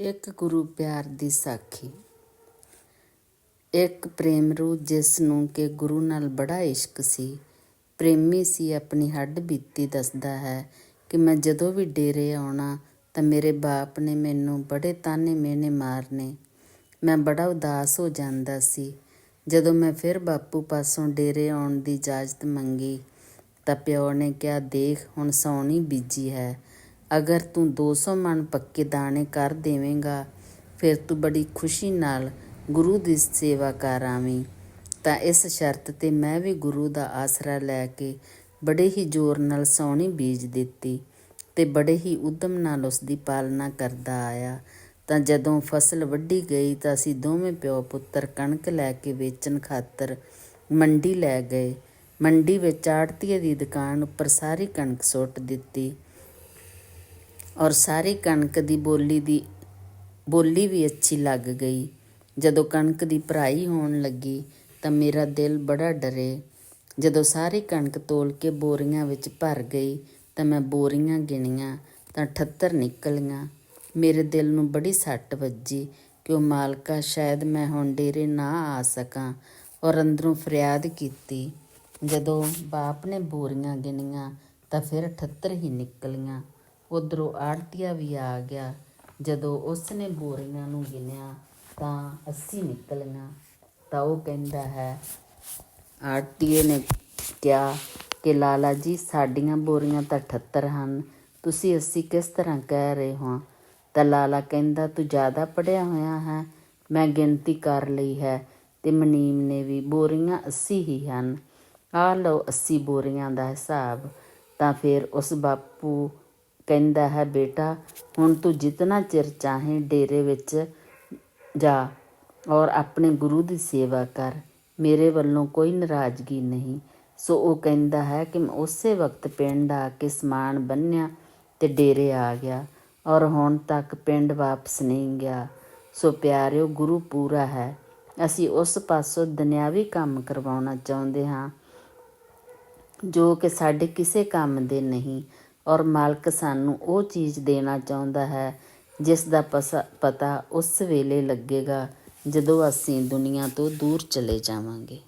ਇੱਕ ਗੁਰੂ ਪਿਆਰ ਦੀ ਸਾਖੀ। ਇੱਕ ਪ੍ਰੇਮ ਰੂ ਜਿਸ ਨੂੰ ਕਿ ਗੁਰੂ ਨਾਲ ਬੜਾ ਇਸ਼ਕ ਸੀ, ਪ੍ਰੇਮੀ ਸੀ, ਆਪਣੀ ਹੱਡ ਬੀਤੀ ਦੱਸਦਾ ਹੈ ਕਿ ਮੈਂ ਜਦੋਂ ਵੀ ਡੇਰੇ ਆਉਣਾ ਤਾਂ ਮੇਰੇ ਬਾਪ ਨੇ ਮੈਨੂੰ ਬੜੇ ਤਾਨੇ ਮੇਨੇ ਮਾਰਨੇ। ਮੈਂ ਬੜਾ ਉਦਾਸ ਹੋ ਜਾਂਦਾ ਸੀ। ਜਦੋਂ ਮੈਂ ਫਿਰ ਬਾਪੂ ਪਾਸੋਂ ਡੇਰੇ ਆਉਣ ਦੀ ਇਜਾਜ਼ਤ ਮੰਗੀ ਤਾਂ ਪਿਓ ਨੇ ਕਿਹਾ, ਦੇਖ, ਹੁਣ ਸੌਣੀ ਬੀਜੀ ਹੈ। ਅਗਰ ਤੂੰ 200 ਮਣ ਪੱਕੇ ਦਾਣੇ ਕਰ ਦੇਵੇਂਗਾ, ਫਿਰ ਤੂੰ ਬੜੀ ਖੁਸ਼ੀ ਨਾਲ ਗੁਰੂ ਦੀ ਸੇਵਾ ਕਰ ਆਵੀਂ। ਤਾਂ ਇਸ ਸ਼ਰਤ ਤੇ ਮੈਂ ਵੀ ਗੁਰੂ ਦਾ ਆਸਰਾ ਲੈ ਕੇ ਬੜੇ ਹੀ ਜ਼ੋਰ ਨਾਲ ਸੌਣੀ ਬੀਜ ਦਿੱਤੀ ਤੇ ਬੜੇ ਹੀ ਉਦਮ ਨਾਲ ਉਸ ਦੀ ਪਾਲਣਾ ਕਰਦਾ ਆਇਆ। ਤਾਂ ਜਦੋਂ ਫਸਲ ਵੱਢੀ ਗਈ ਤਾਂ ਅਸੀਂ ਦੋਵੇਂ ਪਿਓ ਪੁੱਤਰ ਕਣਕ ਲੈ ਕੇ ਵੇਚਣ ਖਾਤਰ ਮੰਡੀ ਲੈ ਗਏ। ਮੰਡੀ ਵਿੱਚ ਆੜਤੀਏ ਦੀ ਦੁਕਾਨ ਉੱਪਰ ਸਾਰੀ ਕਣਕ ਸੁੱਟ ਦਿੱਤੀ। ਔਰ ਸਾਰੀ ਕਣਕ ਦੀ ਬੋਲੀ ਦੀ, ਬੋਲੀ ਵੀ ਅੱਛੀ ਲੱਗ ਗਈ। ਜਦੋਂ ਕਣਕ ਦੀ ਭਰਾਈ ਹੋਣ ਲੱਗੀ ਤਾਂ ਮੇਰਾ ਦਿਲ ਬੜਾ ਡਰੇ। ਜਦੋਂ ਸਾਰੀ ਕਣਕ ਤੋਲ ਕੇ ਬੋਰੀਆਂ ਵਿੱਚ ਭਰ ਗਈ ਤਾਂ ਮੈਂ ਬੋਰੀਆਂ ਗਿਣੀਆਂ ਤਾਂ 78 ਨਿਕਲੀਆਂ। ਮੇਰੇ ਦਿਲ ਨੂੰ ਬੜੀ ਸੱਟ ਵੱਜੀ ਕਿ ਉਹ ਮਾਲਕਾ ਸ਼ਾਇਦ ਮੈਂ ਹੁਣ ਡੇਰੇ ਨਾ ਆ ਸਕਾਂ ਔਰ ਅੰਦਰੋਂ ਫਰਿਆਦ ਕੀਤੀ। ਜਦੋਂ ਬਾਪ ਨੇ ਬੋਰੀਆਂ ਗਿਣੀਆਂ ਤਾਂ ਫਿਰ 78 ਹੀ ਨਿਕਲੀਆਂ। ਉਧਰੋਂ ਆੜਤੀਆ ਵੀ ਆ ਗਿਆ। ਜਦੋਂ ਉਸ ਨੇ ਬੋਰੀਆਂ ਨੂੰ ਗਿਣਿਆ ਤਾਂ 80 ਨਿਕਲੀਆਂ। ਤਾਂ ਉਹ ਕਹਿੰਦਾ ਹੈ, ਆੜਤੀਏ ਨੇ ਕਿਹਾ ਕਿ ਲਾਲਾ ਜੀ, ਸਾਡੀਆਂ ਬੋਰੀਆਂ ਤਾਂ 78 ਹਨ। ਤੁਸੀਂ 80 ਕਿਸ ਤਰ੍ਹਾਂ ਕਹਿ ਰਹੇ ਹੋ? ਤਾਂ ਲਾਲਾ ਕਹਿੰਦਾ, ਤੂੰ ਜ਼ਿਆਦਾ ਪੜਿਆ ਹੋਇਆ ਹੈ। ਮੈਂ ਗਿਣਤੀ ਕਰ ਲਈ ਹੈ ਤੇ ਮਨੀਮ ਨੇ ਵੀ ਬੋਰੀਆਂ 80 ਹੀ ਹਨ। ਆ ਲਓ 80 ਬੋਰੀਆਂ ਦਾ ਹਿਸਾਬ। ਤਾਂ ਫਿਰ ਉਸ ਬਾਪੂ ਕਹਿੰਦਾ ਹੈ, ਬੇਟਾ, ਹੁਣ ਤੂੰ ਜਿੰਨਾ ਚਿਰ ਚਾਹੇ ਡੇਰੇ ਵਿੱਚ ਜਾ ਔਰ ਆਪਣੇ ਗੁਰੂ ਦੀ ਸੇਵਾ ਕਰ, ਮੇਰੇ ਵੱਲੋਂ ਕੋਈ ਨਾਰਾਜ਼ਗੀ ਨਹੀਂ। ਸੋ ਉਹ ਕਹਿੰਦਾ ਹੈ ਕਿ ਮੈਂ ਉਸੇ ਵਕਤ ਪਿੰਡ ਆ ਕੇ ਸਮਾਨ ਬੰਨਿਆ ਤੇ ਡੇਰੇ ਆ ਗਿਆ ਔਰ ਹੁਣ ਤੱਕ ਪਿੰਡ ਵਾਪਸ ਨਹੀਂ ਗਿਆ। ਸੋ ਪਿਆਰਿਓ, ਗੁਰੂ ਪੂਰਾ ਹੈ। ਅਸੀਂ ਉਸ ਪਾਸੋਂ ਦੁਨਿਆਵੀ ਕੰਮ ਕਰਵਾਉਣਾ ਚਾਹੁੰਦੇ ਹਾਂ ਜੋ ਕਿ ਸਾਡੇ ਕਿਸੇ ਕੰਮ ਦੇ ਨਹੀਂ ਔਰ ਮਾਲਕ ਸਾਨੂੰ ਉਹ ਚੀਜ਼ ਦੇਣਾ ਚਾਹੁੰਦਾ ਹੈ, ਜਿਸ ਦਾ ਪਤਾ ਉਸ ਵੇਲੇ ਲੱਗੇਗਾ ਜਦੋਂ ਅਸੀਂ ਦੁਨੀਆ ਤੋਂ ਦੂਰ ਚਲੇ ਜਾਵਾਂਗੇ।